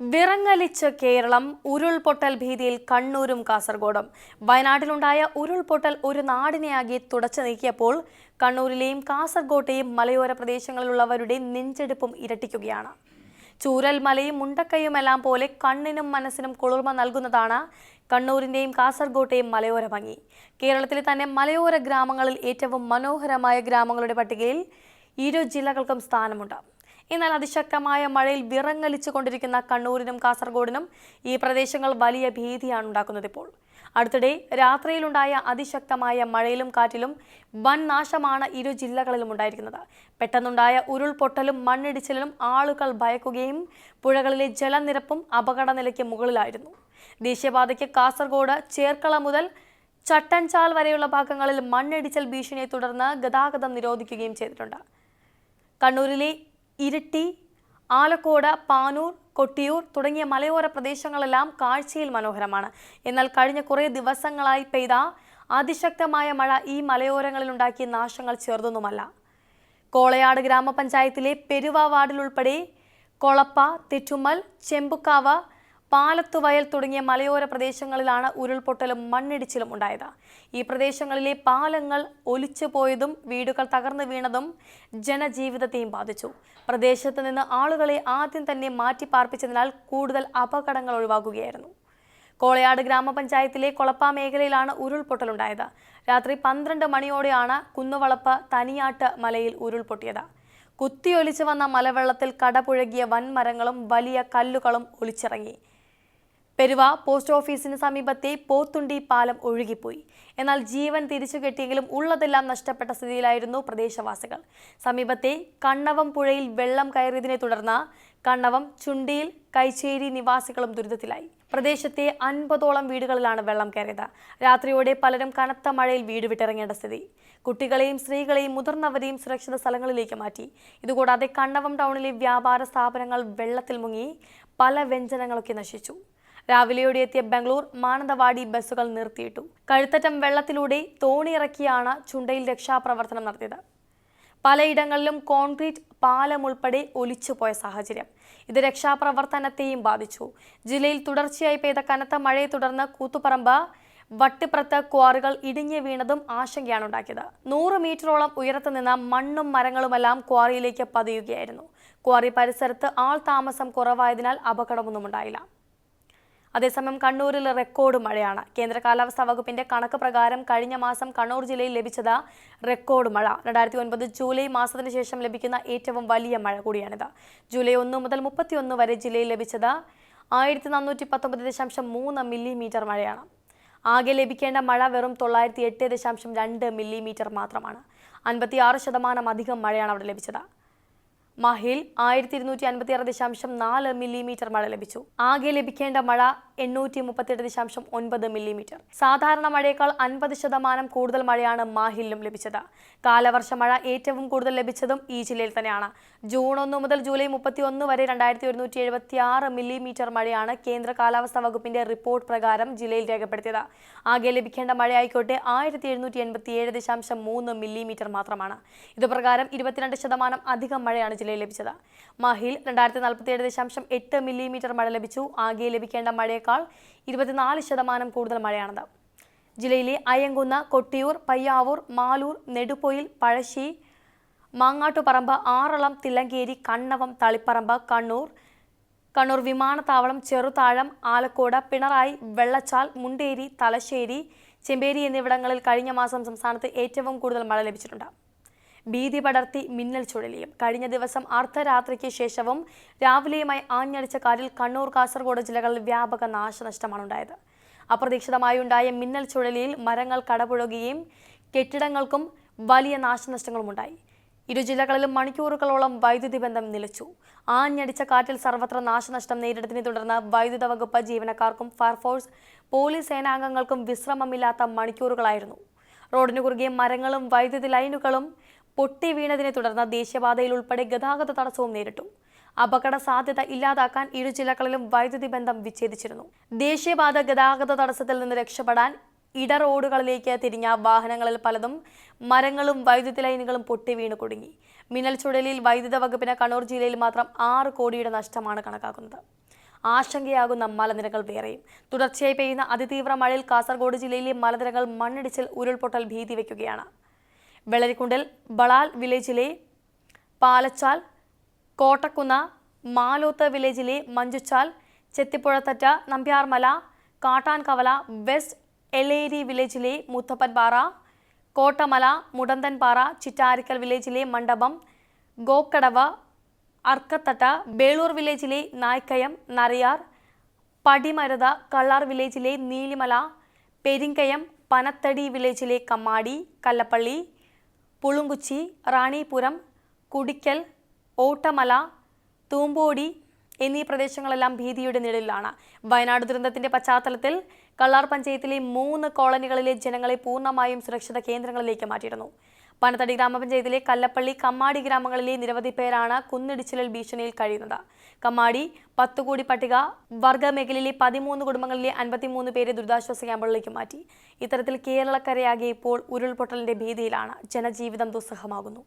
വിറങ്ങലിച്ച് കേരളം ഉരുൾപൊട്ടൽ ഭീതിയിൽ കണ്ണൂരും കാസർഗോഡും. വയനാട്ടിലുണ്ടായ ഉരുൾപൊട്ടൽ ഒരു നാടിനെയാകെ തുടച്ചു നീക്കിയപ്പോൾ കണ്ണൂരിലെയും കാസർഗോട്ടെയും മലയോര പ്രദേശങ്ങളിലുള്ളവരുടെ നെഞ്ചെടുപ്പും ഇരട്ടിക്കുകയാണ്. ചൂരൽ മലയും മുണ്ടക്കയുമെല്ലാം പോലെ കണ്ണിനും മനസ്സിനും കുളിർമ നൽകുന്നതാണ് കണ്ണൂരിന്റെയും കാസർഗോട്ടെയും മലയോര ഭംഗി. കേരളത്തിലെ തന്നെ മലയോര ഗ്രാമങ്ങളിൽ ഏറ്റവും മനോഹരമായ ഗ്രാമങ്ങളുടെ പട്ടികയിൽ ഇരു ജില്ലകൾക്കും സ്ഥാനമുണ്ട്. എന്നാൽ അതിശക്തമായ മഴയിൽ വിറങ്ങലിച്ചു കൊണ്ടിരിക്കുന്ന കണ്ണൂരിനും കാസർഗോഡിനും ഈ പ്രദേശങ്ങൾ വലിയ ഭീതിയാണ് ഉണ്ടാക്കുന്നത് ഇപ്പോൾ. അടുത്തിടെ രാത്രിയിലുണ്ടായ അതിശക്തമായ മഴയിലും കാറ്റിലും വൻ നാശമാണ് ഇരു ജില്ലകളിലും ഉണ്ടായിരിക്കുന്നത്. പെട്ടെന്നുണ്ടായ ഉരുൾപൊട്ടലും മണ്ണിടിച്ചിലും ആളുകൾ ഭയക്കുകയും പുഴകളിലെ ജലനിരപ്പും അപകടനിലയ്ക്ക് മുകളിലായിരുന്നു. ദേശീയപാതയ്ക്ക് കാസർഗോഡ് ചേർക്കള മുതൽ ചട്ടൻചാൽ വരെയുള്ള ഭാഗങ്ങളിൽ മണ്ണിടിച്ചൽ ഭീഷണിയെ തുടർന്ന് ഗതാഗതം നിരോധിക്കുകയും ചെയ്തിട്ടുണ്ട്. കണ്ണൂരിലെ ഇരിട്ടി ആലക്കോട് പാനൂർ കൊട്ടിയൂർ തുടങ്ങിയ മലയോര പ്രദേശങ്ങളെല്ലാം കാഴ്ചയിൽ മനോഹരമാണ്. എന്നാൽ കഴിഞ്ഞ കുറേ ദിവസങ്ങളായി പെയ്ത അതിശക്തമായ മഴ ഈ മലയോരങ്ങളിലുണ്ടാക്കിയ നാശങ്ങൾ ചെറുതൊന്നുമല്ല കോളയാട് ഗ്രാമപഞ്ചായത്തിലെ പെരുവ വാർഡിലുൾപ്പെടെ കൊളപ്പ തെറ്റുമ്മൽ ചെമ്പുക്കാവ് പാലത്തുവയൽ തുടങ്ങിയ മലയോര പ്രദേശങ്ങളിലാണ് ഉരുൾപൊട്ടലും മണ്ണിടിച്ചിലും ഉണ്ടായത്. ഈ പ്രദേശങ്ങളിലെ പാലങ്ങൾ ഒലിച്ചു പോയതും വീടുകൾ തകർന്നു വീണതും ജനജീവിതത്തെയും ബാധിച്ചു. പ്രദേശത്ത് നിന്ന് ആളുകളെ ആദ്യം തന്നെ മാറ്റി പാർപ്പിച്ചതിനാൽ കൂടുതൽ അപകടങ്ങൾ ഒഴിവാക്കുകയായിരുന്നു കോളയാട് ഗ്രാമപഞ്ചായത്തിലെ കൊളപ്പ മേഖലയിലാണ് ഉരുൾപൊട്ടലുണ്ടായത് രാത്രി പന്ത്രണ്ട് മണിയോടെയാണ് കുന്നുവളപ്പ് തനിയാട്ട് മലയിൽ ഉരുൾപൊട്ടിയത്. കുത്തിയൊലിച്ചു വന്ന മലവെള്ളത്തിൽ കടപുഴകിയ വൻമരങ്ങളും വലിയ കല്ലുകളും ഒലിച്ചിറങ്ങി. പെരുവ പോസ്റ്റ് ഓഫീസിന് സമീപത്തെ പോത്തുണ്ടി പാലം ഒഴുകിപ്പോയി. എന്നാൽ ജീവൻ തിരിച്ചു കിട്ടിയെങ്കിലും ഉള്ളതെല്ലാം നഷ്ടപ്പെട്ട സ്ഥിതിയിലായിരുന്നു പ്രദേശവാസികൾ. സമീപത്തെ കണ്ണവം പുഴയിൽ വെള്ളം കയറിയതിനെ തുടർന്ന് കണ്ണവം ചുണ്ടിയിൽ കൈച്ചേരി നിവാസികളും ദുരിതത്തിലായി. പ്രദേശത്തെ അൻപതോളം വീടുകളിലാണ് വെള്ളം കയറിയത്. രാത്രിയോടെ പലരും കനത്ത മഴയിൽ വീട് വിട്ടിറങ്ങേണ്ട സ്ഥിതി. കുട്ടികളെയും സ്ത്രീകളെയും മുതിർന്നവരെയും സുരക്ഷിത സ്ഥലങ്ങളിലേക്ക് മാറ്റി. ഇതുകൂടാതെ കണ്ണവം ടൗണിലെ വ്യാപാര സ്ഥാപനങ്ങൾ വെള്ളത്തിൽ മുങ്ങി പല വ്യഞ്ജനങ്ങളൊക്കെ നശിച്ചു. രാവിലെയോടെ എത്തിയ ബംഗളൂർ മാനന്തവാടി ബസ്സുകൾ നിർത്തിയിട്ടു. കഴുത്തറ്റം വെള്ളത്തിലൂടെ തോണിയിറക്കിയാണ് ചുണ്ടയിൽ രക്ഷാപ്രവർത്തനം നടത്തിയത്. പലയിടങ്ങളിലും കോൺക്രീറ്റ് പാലം ഉൾപ്പെടെ ഒലിച്ചുപോയ സാഹചര്യം ഇത് രക്ഷാപ്രവർത്തനത്തെയും ബാധിച്ചു. ജില്ലയിൽ തുടർച്ചയായി പെയ്ത കനത്ത മഴയെ തുടർന്ന് കൂത്തുപറമ്പ് വട്ടിപ്പുറത്ത് ക്വാറികൾ ഇടിഞ്ഞു വീണതും ആശങ്കയാണ് ഉണ്ടാക്കിയത്. നൂറ് മീറ്ററോളം ഉയരത്തു നിന്ന് മണ്ണും മരങ്ങളുമെല്ലാം ക്വാറിയിലേക്ക് പതിയുകയായിരുന്നു. ക്വാറി പരിസരത്ത് ആൾ താമസം കുറവായതിനാൽ അപകടമൊന്നും ഉണ്ടായില്ല. അതേസമയം കണ്ണൂരിൽ റെക്കോർഡ് മഴയാണ്. കേന്ദ്ര കാലാവസ്ഥാ വകുപ്പിന്റെ കണക്ക് പ്രകാരം കഴിഞ്ഞ മാസം കണ്ണൂർ ജില്ലയിൽ ലഭിച്ചത് റെക്കോർഡ് മഴ. രണ്ടായിരത്തി ഒൻപത് ജൂലൈ മാസത്തിന് ശേഷം ലഭിക്കുന്ന ഏറ്റവും വലിയ മഴ കൂടിയാണിത്. ജൂലൈ ഒന്ന് മുതൽ മുപ്പത്തിയൊന്ന് വരെ ജില്ലയിൽ ലഭിച്ചത് ആയിരത്തി നാനൂറ്റി പത്തൊമ്പത് ദശാംശം മൂന്ന് മില്ലിമീറ്റർ മഴയാണ്. ആകെ ലഭിക്കേണ്ട മഴ വെറും തൊള്ളായിരത്തി എട്ട് ദശാംശം രണ്ട് മില്ലിമീറ്റർ മാത്രമാണ്. അൻപത്തി ആറ് ശതമാനം അധികം മഴയാണ് അവിടെ ലഭിച്ചത്. മാഹിൽ ആയിരത്തി ഇരുന്നൂറ്റി അൻപത്തി ആറ് ദശാംശം നാല് മില്ലിമീറ്റർ മഴ ലഭിച്ചു. ആകെ ലഭിക്കേണ്ട മഴ എണ്ണൂറ്റി മുപ്പത്തിയെട്ട് ദശാംശം ഒൻപത് മില്ലിമീറ്റർ. സാധാരണ മഴയേക്കാൾ അൻപത് ശതമാനം കൂടുതൽ മഴയാണ് മാഹിലും ലഭിച്ചത്. കാലവർഷ മഴ ഏറ്റവും കൂടുതൽ ലഭിച്ചതും ഈ ജില്ലയിൽ തന്നെയാണ്. ജൂൺ ഒന്ന് മുതൽ ജൂലൈ മുപ്പത്തി ഒന്ന് വരെ രണ്ടായിരത്തി ഒരുന്നൂറ്റി എഴുപത്തി ആറ് മില്ലിമീറ്റർ മഴയാണ് കേന്ദ്ര കാലാവസ്ഥാ വകുപ്പിന്റെ റിപ്പോർട്ട് പ്രകാരം ജില്ലയിൽ രേഖപ്പെടുത്തിയത്. ആകെ ലഭിക്കേണ്ട മഴയായിക്കോട്ടെ ആയിരത്തി എഴുന്നൂറ്റി എൺപത്തി ഏഴ് ദശാംശം മൂന്ന് മില്ലിമീറ്റർ മാത്രമാണ്. ഇത് പ്രകാരം ഇരുപത്തിരണ്ട് ശതമാനം അധികം മഴയാണ് ജില്ലയിൽ ലഭിച്ചത്. മാഹിൽ രണ്ടായിരത്തി നാൽപ്പത്തി ഏഴ് ദശാംശം എട്ട് മില്ലിമീറ്റർ മഴ ലഭിച്ചു. ആകെ ലഭിക്കേണ്ട മഴയേക്കാൾ ഇരുപത്തിനാല് ശതമാനം കൂടുതൽ മഴയാണത്. ജില്ലയിലെ അയ്യങ്കുന്ന് കൊട്ടിയൂർ പയ്യാവൂർ മാലൂർ നെടുപ്പൊയിൽ പഴശ്ശി മാങ്ങാട്ടുപറമ്പ് ആറളം തില്ലങ്കേരി കണ്ണവം തളിപ്പറമ്പ് കണ്ണൂർ കണ്ണൂർ വിമാനത്താവളം ചെറുതാഴം ആലക്കോട് പിണറായി വെള്ളച്ചാൽ മുണ്ടേരി തലശ്ശേരി ചെമ്പേരി എന്നിവിടങ്ങളിൽ കഴിഞ്ഞ മാസം സംസ്ഥാനത്ത് ഏറ്റവും കൂടുതൽ മഴ ലഭിച്ചിട്ടുണ്ട്. ഭീതി പടർത്തി മിന്നൽ ചുഴലിയും. കഴിഞ്ഞ ദിവസം അർദ്ധരാത്രിക്ക് ശേഷവും രാവിലെയുമായി ആഞ്ഞടിച്ച കാറ്റിൽ കണ്ണൂർ കാസർഗോഡ് ജില്ലകളിൽ വ്യാപക നാശനഷ്ടമാണ് ഉണ്ടായത്. അപ്രതീക്ഷിതമായി ഉണ്ടായ മിന്നൽ ചുഴലിയിൽ മരങ്ങൾ കടപുഴകുകയും കെട്ടിടങ്ങൾക്കും വലിയ നാശനഷ്ടങ്ങളും ഉണ്ടായി. ഇരു ജില്ലകളിലും മണിക്കൂറുകളോളം വൈദ്യുതി ബന്ധം നിലച്ചു. ആഞ്ഞടിച്ച കാറ്റിൽ സർവത്ര നാശനഷ്ടം നേരിട്ടതിനെ തുടർന്ന് വൈദ്യുത വകുപ്പ് ജീവനക്കാർക്കും ഫയർഫോഴ്സ് പോലീസ് സേനാംഗങ്ങൾക്കും വിശ്രമമില്ലാത്ത മണിക്കൂറുകളായിരുന്നു. റോഡിനു കുറുകെ മരങ്ങളും വൈദ്യുതി ലൈനുകളും പൊട്ടി വീണതിനെ തുടർന്ന് ദേശീയപാതയിൽ ഉൾപ്പെടെ ഗതാഗത തടസ്സവും നേരിട്ടു. അപകട സാധ്യത ഇല്ലാതാക്കാൻ ഇരു ജില്ലകളിലും വൈദ്യുതി ബന്ധം വിച്ഛേദിച്ചിരുന്നു. ദേശീയപാത ഗതാഗത തടസ്സത്തിൽ നിന്ന് രക്ഷപ്പെടാൻ ഇട റോഡുകളിലേക്ക് തിരിഞ്ഞ വാഹനങ്ങളിൽ പലതും മരങ്ങളും വൈദ്യുതി ലൈനുകളും പൊട്ടി വീണ് കുടുങ്ങി. മിന്നൽ ചുഴലിയിൽ വൈദ്യുത വകുപ്പിന് കണ്ണൂർ ജില്ലയിൽ മാത്രം ആറ് കോടിയുടെ നഷ്ടമാണ് കണക്കാക്കുന്നത്. ആശങ്കയാകുന്ന മലനിരകൾ വേറെയും. തുടർച്ചയായി പെയ്യുന്ന അതിതീവ്ര മഴയിൽ കാസർഗോഡ് ജില്ലയിലെ മലനിരകൾ മണ്ണിടിച്ചിൽ ഉരുൾപൊട്ടൽ ഭീതി വയ്ക്കുകയാണ് വെള്ളരിക്കുണ്ടിൽ ബളാൽ വില്ലേജിലെ പാലച്ചാൽ കോട്ടക്കുന്ന മാലോത്ത് വില്ലേജിലെ മഞ്ചുച്ചാൽ ചെത്തിപ്പുഴത്തറ്റ നമ്പ്യാർമല കാട്ടാൻകവല വെസ്റ്റ് എലേരി വില്ലേജിലെ മുത്തപ്പൻപാറ കോട്ടമല മുടന്തൻപാറ ചിറ്റാരിക്കൽ വില്ലേജിലെ മണ്ഡപം ഗോക്കടവ അർക്കത്തട്ട ബേളൂർ വില്ലേജിലെ നായ്ക്കയം നരയാർ പടിമരുത കള്ളാർ വില്ലേജിലെ നീലിമല പെരിങ്കയം പനത്തടി വില്ലേജിലെ കമ്മാടി കല്ലപ്പള്ളി പുളുങ്കുച്ചി റാണിപുരം കുടിക്കൽ ഓട്ടമല തൂമ്പോടി എന്നീ പ്രദേശങ്ങളെല്ലാം ഭീതിയുടെ നിഴലിലാണ്. വയനാട് ദുരന്തത്തിന്റെ പശ്ചാത്തലത്തിൽ കള്ളാർ പഞ്ചായത്തിലെ മൂന്ന് കോളനികളിലെ ജനങ്ങളെ പൂർണമായും സുരക്ഷിത കേന്ദ്രങ്ങളിലേക്ക് മാറ്റിയിരുന്നു. പനത്തടി ഗ്രാമപഞ്ചായത്തിലെ കല്ലപ്പള്ളി കമ്മാടി ഗ്രാമങ്ങളിലെ നിരവധി പേരാണ് കുന്നിടിച്ചിലിൽ ഭീഷണിയിൽ കഴിയുന്നത്. കമ്മാടി പത്തുകൂടി പട്ടിക വർഗമേഖലയിലെ പതിമൂന്ന് കുടുംബങ്ങളിലെ അൻപത്തിമൂന്ന് പേരെ ദുരിതാശ്വാസ ക്യാമ്പുകളിലേക്ക് മാറ്റി. ഇത്തരത്തിൽ കേരളക്കരയാകെ ഇപ്പോൾ ഉരുൾപൊട്ടലിന്റെ ഭീതിയിലാണ്. ജനജീവിതം ദുസ്സഹമാകുന്നു.